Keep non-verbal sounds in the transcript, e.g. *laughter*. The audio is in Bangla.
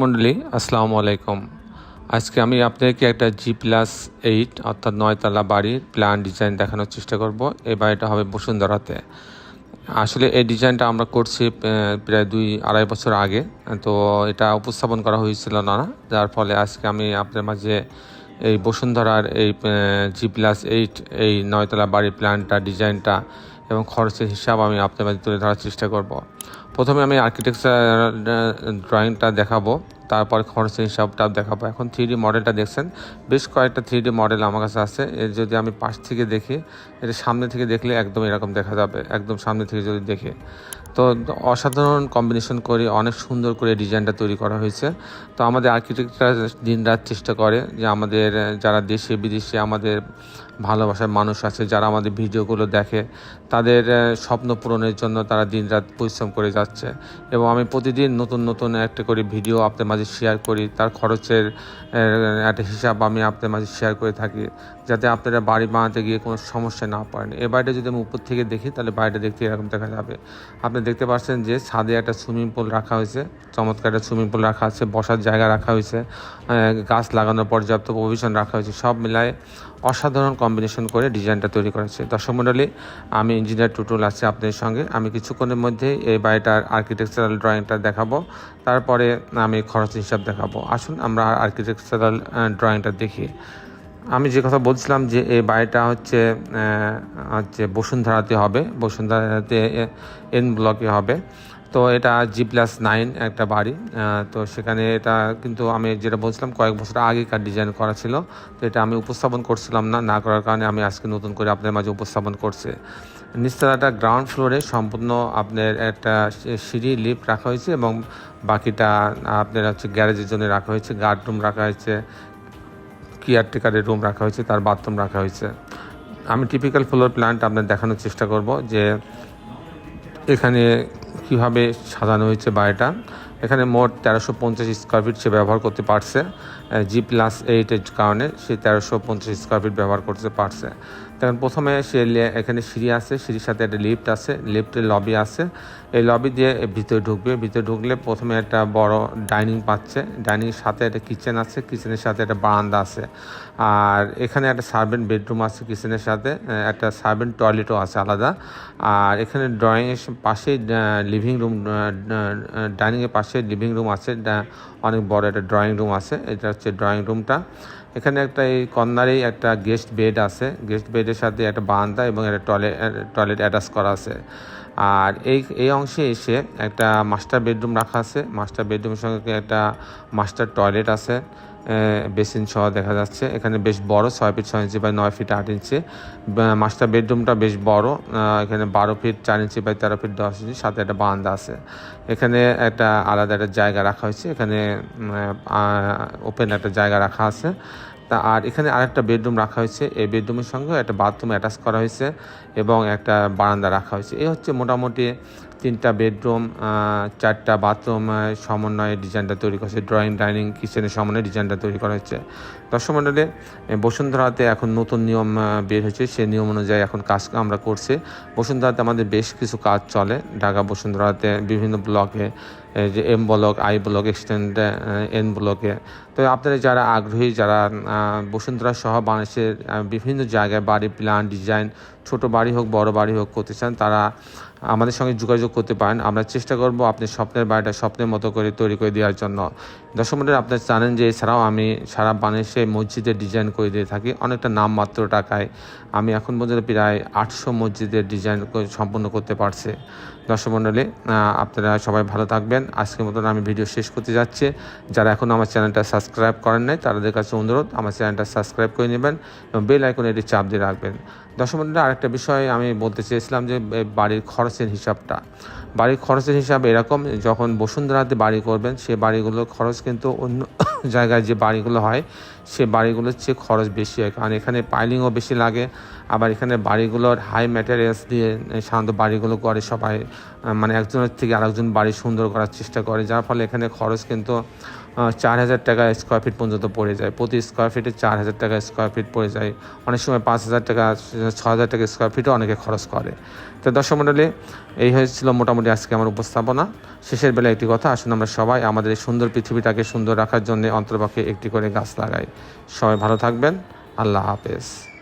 মণ্ডলী আসসালামু আলাইকুম। আজকে আমি আপনাদেরকে একটা জি প্লাস এইট অর্থাৎ নয়তলা বাড়ির প্ল্যান ডিজাইন দেখানোর চেষ্টা করব। এই বাড়িটা হবে বসুন্ধরাতে। আসলে এই ডিজাইনটা আমরা করছি প্রায় দুই আড়াই বছর আগে। তো এটা উপস্থাপন করা হয়েছিল না যার ফলে আজকে আমি আপনার মাঝে এই বসুন্ধরার এই জি প্লাস এইট এই নয়তলা বাড়ির প্ল্যানটা ডিজাইনটা এবং খরচের হিসাব আমি আপনার মাঝে তুলে ধরার চেষ্টা করব। প্রথমে আমি আর্কিটেকচার ড্রয়িংটা দেখাবো। তারপর খরচের হিসাবটা দেখাবো। এখন থ্রি মডেলটা দেখছেন। বেশ কয়েকটা থ্রি মডেল আমার কাছে আছে। এর যদি আমি পাশ থেকে দেখি এটা সামনে থেকে দেখলে একদম এরকম দেখা যাবে। একদম সামনে থেকে যদি দেখে। তো অসাধারণ কম্বিনেশন করে অনেক সুন্দর করে ডিজাইনটা তৈরি করা হয়েছে। তো আমাদের আর্কিটেক্টরা দিন রাত চেষ্টা করে যে আমাদের, যারা দেশে, বিদেশে আমাদের ভালোবাসার মানুষ আছে, যারা আমাদের ভিডিওগুলো দেখে, তাদের স্বপ্ন পূরণের জন্য তারা দিন রাত পরিশ্রম করে যাচ্ছে। এবং আমি প্রতিদিন নতুন নতুন একটা করে ভিডিও আপনার মাঝে শেয়ার করি, তার খরচের একটা হিসাব আমি আপনার মাঝে শেয়ার করে থাকি, যাতে আপনারা বাড়ি বানাতে গিয়ে কোনো সমস্যা না পড়েন। এ বাড়িটা যদি আমি উপর থেকে দেখি, তাহলে বাড়িটা দেখতে এরকম দেখা যাবে। আপনি দেখতে পাচ্ছেন যে ছাদে একটা সুইমিং পুল রাখা হয়েছে, চমৎকার একটা সুইমিং পুল রাখা আছে, বসার জায়গা রাখা হয়েছে গাছ লাগানোর পর্যাপ্ত প্রভিশন রাখা হয়েছে, সব মিলায় অসাধারণ কম্বিনেশন করে ডিজাইনটা তৈরি করেছে। দর্শক মণ্ডলী আমি ইঞ্জিনিয়ার টুটুল আছি আপনাদের সঙ্গে। আমি কিছুক্ষণের মধ্যে এই বাড়িটার আর্কিটেকচারাল ড্রয়িংটা দেখাবো। তারপরে আমি খরচ হিসাব দেখাবো। আসুন আমরা আর্কিটেকচারাল ড্রয়িংটা দেখি। আমি যে কথা বলছিলাম যে এই বাড়িটা হচ্ছে হচ্ছে বসুন্ধরাতে হবে, বসুন্ধরাতে এন ব্লকে হবে। তো এটা জি প্লাস নাইন একটা বাড়ি তো সেখানে এটা কিন্তু আমি যেটা বলছিলাম, কয়েক বছর আগেকার ডিজাইন করা ছিল। তো এটা আমি উপস্থাপন করছিলাম না না করার কারণে আমি আজকে নতুন করে আপনাদের মাঝে উপস্থাপন করছি। নিচতলাটা গ্রাউন্ড ফ্লোরে সম্পূর্ণ আপনার একটা সিঁড়ি লিফট রাখা হয়েছে এবং বাকিটা আপনার হচ্ছে গ্যারেজের জন্য রাখা হয়েছে গার্ড রুম রাখা হয়েছে কেয়ারটেকারের রুম রাখা হয়েছে, তার বাথরুম রাখা হয়েছে। আমি টিপিক্যাল ফ্লোর প্ল্যানটা আপনার দেখানোর চেষ্টা করব যে এখানে কীভাবে সাজানো হয়েছে বাড়িটা। এখানে মোট তেরোশো পঞ্চাশ স্কোয়ার ফিট সে ব্যবহার করতে পারছে। জি প্লাস এইটের কারণে সে তেরোশো পঞ্চাশ স্কোয়ার ফিট ব্যবহার করতে পারছে। তখন প্রথমে সে এখানে সিঁড়ি আছে, সিঁড়ির সাথে একটা লিফট আছে লিফটের লবি আছে। এই লবি দিয়ে ভিতরে ঢুকবে, ভিতরে ঢুকলে প্রথমে একটা বড় ডাইনিং পাচ্ছে। ডাইনিংয়ের সাথে একটা কিচেন আছে কিচেনের সাথে একটা বারান্দা আছে। আর এখানে একটা সার্ভেন্ট বেডরুম আছে কিচেনের সাথে একটা সার্ভেন্ট টয়লেটও আছে আলাদা। আর এখানে ড্রয়িংয়ের পাশেই লিভিং রুম ডাইনিংয়ের পাশে লিভিং রুম আছে। অনেক বড় একটা ড্রয়িং রুম আছে। এটা হচ্ছে ড্রয়িং রুমটা এখানে একটা এই কর্নারেই একটা গেস্ট বেড আছে। গেস্ট বেডের সাথে একটা বারান্দা এবং একটা টয়লেট টয়লেট অ্যাটাচ করা আছে। আর এই এই অংশে এসে একটা মাস্টার বেডরুম রাখা আছে। মাস্টার বেডরুমের সঙ্গে একটা মাস্টার টয়লেট আছে বেসিন সহ দেখা যাচ্ছে। এখানে বেশ বড় ছয় ফিট ছয় ইঞ্চি বাই নয় ফিট আট ইঞ্চি মাস্টার বেডরুমটা বেশ বড় এখানে বারো ফিট চার ইঞ্চি বাই তেরো ফিট দশ ইঞ্চি সাথে একটা বারান্দা আছে। এখানে একটা আলাদা একটা জায়গা রাখা হয়েছে। এখানে ওপেন একটা জায়গা রাখা আছে। তা আর এখানে আরেকটা বেডরুম রাখা হয়েছে। এই বেডরুমের সঙ্গে একটা বাথরুম অ্যাটাচ করা হয়েছে এবং একটা বারান্দা রাখা হয়েছে। এই হচ্ছে মোটামুটি তিনটা বেডরুম চারটা বাথরুম সমন্বয়ে ডিজাইনটা তৈরি করেছে ড্রয়িং, ডাইনিং, কিচেনের সমন্বয়ে ডিজাইনটা তৈরি করা হয়েছে। দর্শক মণ্ডলে বসুন্ধরাতে এখন নতুন নিয়ম বের হয়েছে। সেই নিয়ম অনুযায়ী এখন কাজ আমরা করছি। বসুন্ধরাতে আমাদের বেশ কিছু কাজ চলে। ঢাকা, বসুন্ধরাতে বিভিন্ন ব্লকে যে M block I block extend N ব্লকে তো আপনারা যারা আগ্রহী, যারা বসুন্ধরা সহ বাংলাদেশের বিভিন্ন জায়গায় বাড়ি প্ল্যান ডিজাইন ছোট বাড়ি হোক, বড় বাড়ি হোক করতে চান, তারা আমাদের সঙ্গে যোগাযোগ করতে পারেন। আমরা চেষ্টা করব আপনি স্বপ্নের বাড়িটা স্বপ্নের মতো করে তৈরি করে দেওয়ার জন্য। দর্শক মন্ডলী, আপনারা জানেন যে এছাড়াও আমি সারা বাংলাদেশে মসজিদের ডিজাইন করে দিয়ে থাকি। অনেকটা নামমাত্র টাকায়। আমি এখন পর্যন্ত প্রায় আটশো মসজিদের ডিজাইন সম্পূর্ণ করতে পারছি। দর্শক আপনারা সবাই ভালো থাকবেন। আজকের মতন আমি ভিডিও শেষ করতে যাচ্ছি। যারা এখন আমার চ্যানেলটা সাবস্ক্রাইব করেন নাই, তাদের কাছে অনুরোধ, আমার চ্যানেলটা সাবস্ক্রাইব করে নেবেন এবং বেল আইকনে এটি চাপ দিয়ে রাখবেন। দর্শক আরেকটা বিষয় আমি বলতে চেয়েছিলাম যে বাড়ির বাড়ির খরচের হিসাবটা। বাড়ির খরচের হিসাব এরকম, যখন বসুন্ধরাতে বাড়ি করবেন, সে বাড়িগুলোর খরচ কিন্তু অন্য *coughs* জায়গায় যে বাড়িগুলো হয়, সে বাড়িগুলোর চেয়ে খরচ বেশি হয়। কারণ এখানে পাইলিংও বেশি লাগে, আবার এখানে বাড়িগুলোর হাই ম্যাটেরিয়ালস দিয়ে সাধারণত বাড়িগুলো করে সবাই মানে একজনের থেকে আরেকজন বাড়ি সুন্দর করার চেষ্টা করে, যার ফলে এখানে খরচ কিন্তু চার হাজার টাকা স্কোয়ার ফিট পর্যন্ত পড়ে যায়। প্রতি স্কোয়ার ফিটে চার হাজার টাকা স্কোয়ার ফিট পড়ে যায়। অনেক সময় পাঁচ হাজার টাকা, ছ হাজার টাকা স্কোয়ার ফিটও অনেকে খরচ করে। তো দর্শক মণ্ডলী এই হয়েছিল মোটামুটি আজকে আমার উপস্থাপনা। শেষের বেলা একটি কথা, আসুন আমরা সবাই আমাদের এই সুন্দর পৃথিবীটাকে সুন্দর রাখার জন্য অন্তর্পক্ষে একটি করে গাছ লাগাই। সবাই ভালো থাকবেন। আল্লাহ হাফেজ।